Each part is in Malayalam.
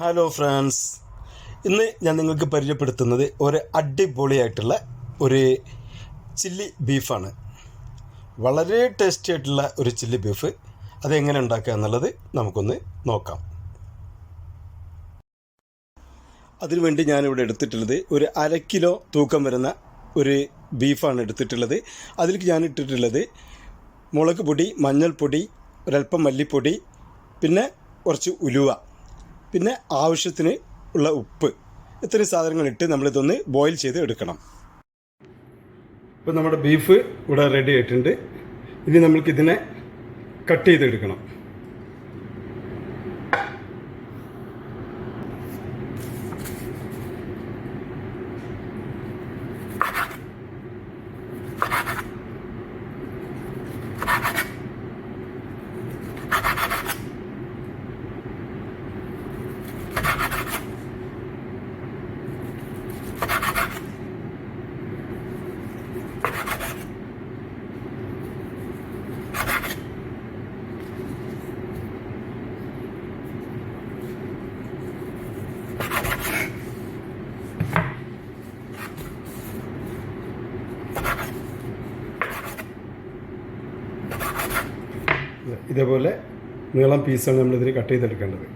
ഹലോ ഫ്രണ്ട്സ് ഇന്ന് ഞാൻ നിങ്ങൾക്ക് പരിചയപ്പെടുത്തുന്നത് ഒരു അടിപൊളിയായിട്ടുള്ള ഒരു ചില്ലി ബീഫാണ്. വളരെ ടേസ്റ്റി ആയിട്ടുള്ള ഒരു ചില്ലി ബീഫ്. അതെങ്ങനെ ഉണ്ടാക്കുക എന്നുള്ളത് നമുക്കൊന്ന് നോക്കാം. അതിനുവേണ്ടി ഞാനിവിടെ എടുത്തിട്ടുള്ളത് ഒരു അര കിലോ തൂക്കം വരുന്ന ഒരു ബീഫാണ് എടുത്തിട്ടുള്ളത്. അതിലേക്ക് ഞാൻ ഇട്ടിട്ടുള്ളത് മുളക് പൊടി മഞ്ഞൾപ്പൊടി ഒരൽപ്പം മല്ലിപ്പൊടി പിന്നെ കുറച്ച് ഉലുവ. പിന്നെ ആവശ്യത്തിന് ഉള്ള ഉപ്പ്. ഇത്രയും സാധനങ്ങൾ ഇട്ട് നമ്മളിതൊന്ന് ബോയിൽ ചെയ്ത് എടുക്കണം. ഇപ്പോൾ നമ്മുടെ ബീഫ് ഇവിടെ റെഡി ആയിട്ടുണ്ട്. ഇനി നമ്മൾക്കിതിനെ കട്ട് ചെയ്തെടുക്കണം. ഇതേപോലെ നീളം പീസാണ് നമ്മളിതിൽ കട്ട് ചെയ്തെടുക്കേണ്ടത്.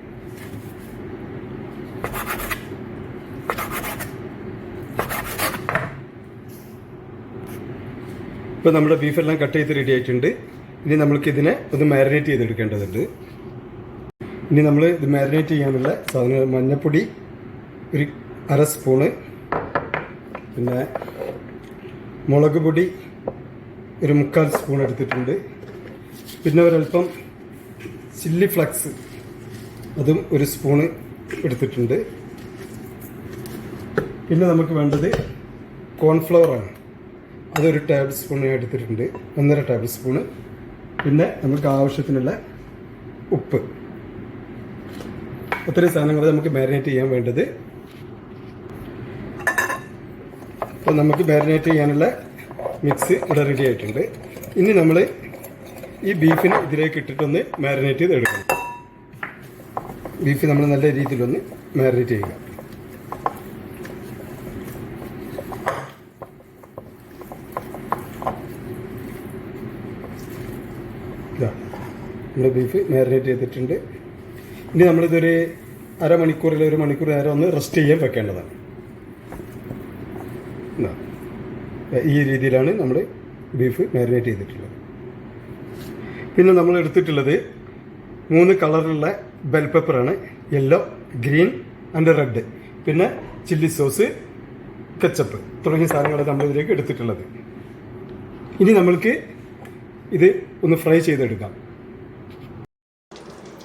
ഇപ്പോൾ നമ്മുടെ ബീഫെല്ലാം കട്ട് ചെയ്ത് റെഡി ആയിട്ടുണ്ട്. ഇനി നമ്മൾക്ക് ഇതിനെ ഒന്ന് മാരിനേറ്റ് ചെയ്തെടുക്കേണ്ടതുണ്ട്. ഇനി നമ്മൾ ഇത് മാരിനേറ്റ് ചെയ്യാനുള്ള സാധനം മഞ്ഞപ്പൊടി ഒരു അര സ്പൂണ് പിന്നെ മുളക് പൊടി ഒരു മുക്കാൽ സ്പൂൺ എടുത്തിട്ടുണ്ട്. പിന്നെ ഒരല്പം ചില്ലി ഫ്ലക്സ് അതും ഒരു സ്പൂണ് എടുത്തിട്ടുണ്ട്. പിന്നെ നമുക്ക് വേണ്ടത് കോൺഫ്ലവറാണ് അതൊരു ടേബിൾ സ്പൂൺ ഞാൻ എടുത്തിട്ടുണ്ട്. ഒന്നര ടേബിൾ സ്പൂണ് പിന്നെ നമുക്ക് ആവശ്യത്തിനുള്ള ഉപ്പ്. ഒത്തിരി സാധനങ്ങൾ നമുക്ക് മാരിനേറ്റ് ചെയ്യാൻ വേണ്ടത്. അപ്പോൾ നമുക്ക് മാരിനേറ്റ് ചെയ്യാനുള്ള മിക്സ് ഇവിടെ റെഡി ആയിട്ടുണ്ട്. ഇനി നമ്മൾ ഈ ബീഫിന് ഇതിലേക്ക് ഇട്ടിട്ടൊന്ന് മാരിനേറ്റ് ചെയ്ത് എടുക്കണം ബീഫ് നമ്മൾ നല്ല രീതിയിലൊന്ന് മാരിനേറ്റ് ചെയ്യുക. നമ്മുടെ ബീഫ് മാരിനേറ്റ് ചെയ്തിട്ടുണ്ട്. ഇനി നമ്മളിതൊരു അരമണിക്കൂറിൽ ഒരു മണിക്കൂർ നേരം ഒന്ന് റെസ്റ്റ് ചെയ്യാൻ വെക്കേണ്ടതാണ്. ഈ രീതിയിലാണ് നമ്മൾ ബീഫ് മാരിനേറ്റ് ചെയ്തിട്ടുള്ളത്. പിന്നെ നമ്മൾ എടുത്തിട്ടുള്ളത് മൂന്ന് കളറിലുള്ള ബെൽ പെപ്പറാണ് യെല്ലോ ഗ്രീൻ ആൻഡ് റെഡ് പിന്നെ ചില്ലി സോസ് കെച്ചപ്പ് തുടങ്ങിയ സാധനങ്ങളാണ് നമ്മൾ ഇതിലേക്ക് എടുത്തിട്ടുള്ളത്. ഇനി നമ്മൾക്ക് ഇത് ഒന്ന് ഫ്രൈ ചെയ്തെടുക്കാം.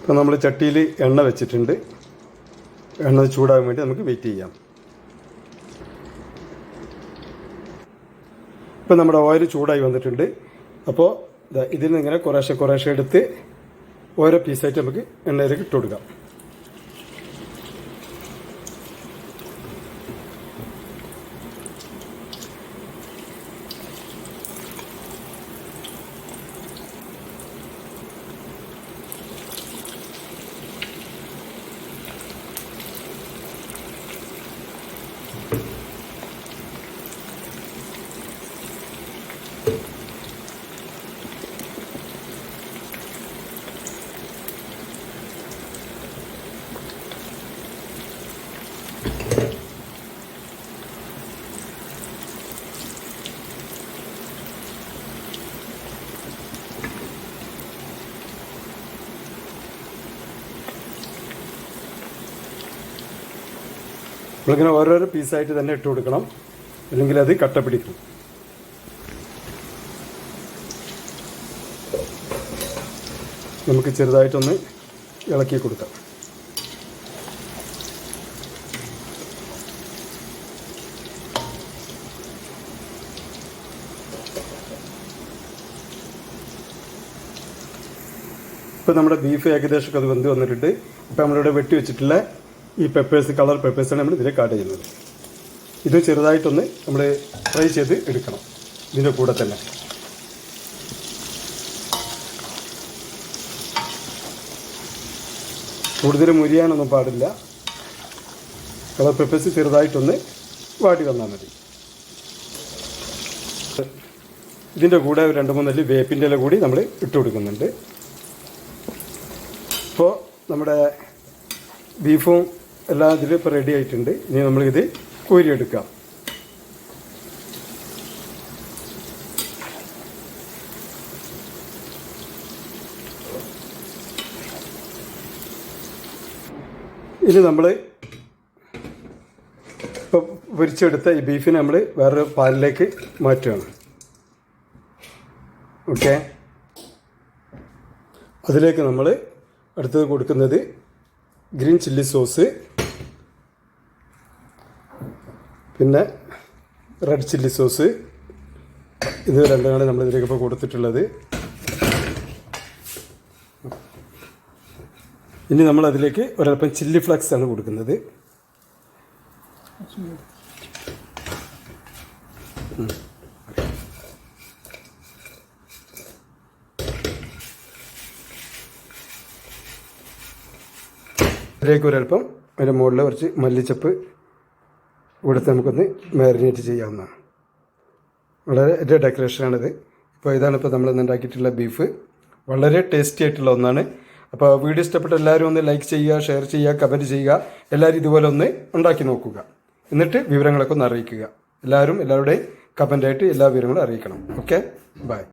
ഇപ്പോൾ നമ്മൾ ചട്ടിയിൽ എണ്ണ വെച്ചിട്ടുണ്ട്. എണ്ണ ചൂടാകാൻ വേണ്ടി നമുക്ക് വെയിറ്റ് ചെയ്യാം. ഇപ്പം നമ്മുടെ ഓയിൽ ചൂടായി വന്നിട്ടുണ്ട്. അപ്പോൾ ഇതിൽ നിന്ന് ഇങ്ങനെ കുറേശ്ശെ കുറേശ്ശെ എടുത്ത് ഓരോ പീസായിട്ട് നമുക്ക് എണ്ണയിലേക്ക് ഇട്ട് കൊടുക്കാം. നമ്മളിങ്ങനെ ഓരോരോ പീസായിട്ട് തന്നെ ഇട്ട് കൊടുക്കണം. അല്ലെങ്കിൽ അത് കട്ട പിടിക്കും. നമുക്ക് ചെറുതായിട്ടൊന്ന് ഇളക്കി കൊടുക്കാം. ഇപ്പോൾ നമ്മുടെ ബീഫ് ഏകദേശം അത് വെന്ത് വന്നിട്ടുണ്ട്. ഇപ്പോൾ നമ്മളിവിടെ വെട്ടി വെച്ചിട്ടുള്ള ഈ പെപ്പേഴ്സ് കളർ പെപ്പേഴ്സാണ് നമ്മൾ ഇതിലേക്ക് ആഡ് ചെയ്യുന്നത്. ഇത് ചെറുതായിട്ടൊന്ന് നമ്മൾ ഫ്രൈ ചെയ്ത് എടുക്കണം. ഇതിന്റെ കൂടെ തന്നെ. കൂടുതൽ മുരിയാനൊന്നും പാടില്ല. കളർ പെപ്പേഴ്സ് ചെറുതായിട്ടൊന്ന് വാടി വന്നാൽ മതി. ഇതിന്റെ കൂടെ രണ്ട് മൂന്നല്ലി വേപ്പിന്റെ ഇല കൂടി നമ്മൾ ഇട്ട് കൊടുക്കുന്നുണ്ട്. ഇപ്പോൾ നമ്മുടെ ബീഫും എല്ലാം ഇതിൽ ഇപ്പോൾ റെഡി ആയിട്ടുണ്ട്. ഇനി നമ്മളിത് കോരിയെടുക്കാം. ഇനി നമ്മൾ ഇപ്പോൾ പൊരിച്ചെടുത്ത ഈ ബീഫിനെ നമ്മൾ വേറൊരു പാലിലേക്ക് മാറ്റുകയാണ്. ഓക്കെ അതിലേക്ക് നമ്മൾ അടുത്തത് കൊടുക്കുന്നത് ഗ്രീൻ ചില്ലി സോസ് പിന്നെ റെഡ് ചില്ലി സോസ്. ഇത് രണ്ടാണ് നമ്മൾ ഇതിലേക്ക് ഇപ്പോൾ കൊടുത്തിട്ടുള്ളത്. ഇനി നമ്മൾ അതിലേക്ക് ഒരൽപ്പം ചില്ലി ഫ്ലക്സ് ആണ് കൊടുക്കുന്നത്. ഇതിലേക്ക് ഒരല്പം അതിന്റെ മുകളിൽ കുറച്ച് മല്ലിച്ചപ്പ് കൊടുത്ത് നമുക്കൊന്ന് മാരിനേറ്റ് ചെയ്യാവുന്നതാണ്. വളരെ ഒരു ഡെക്കറേഷനാണിത് ഇപ്പോൾ ഇതാണ് ഇപ്പോൾ നമ്മൾ ഇന്ന് ഉണ്ടാക്കിയിട്ടുള്ള ബീഫ് വളരെ ടേസ്റ്റി ആയിട്ടുള്ള ഒന്നാണ്. അപ്പോൾ വീഡിയോ ഇഷ്ടപ്പെട്ട എല്ലാവരും ഒന്ന് ലൈക്ക് ചെയ്യുക ഷെയർ ചെയ്യുക കമന്റ് ചെയ്യുക. എല്ലാവരും ഇതുപോലെ ഒന്ന് ഉണ്ടാക്കി നോക്കുക. എന്നിട്ട് വിവരങ്ങളൊക്കെ ഒന്ന് അറിയിക്കുക. എല്ലാവരും എല്ലാവരുടെയും കമന്റായിട്ട് എല്ലാ വിവരങ്ങളും അറിയിക്കണം. Okay bye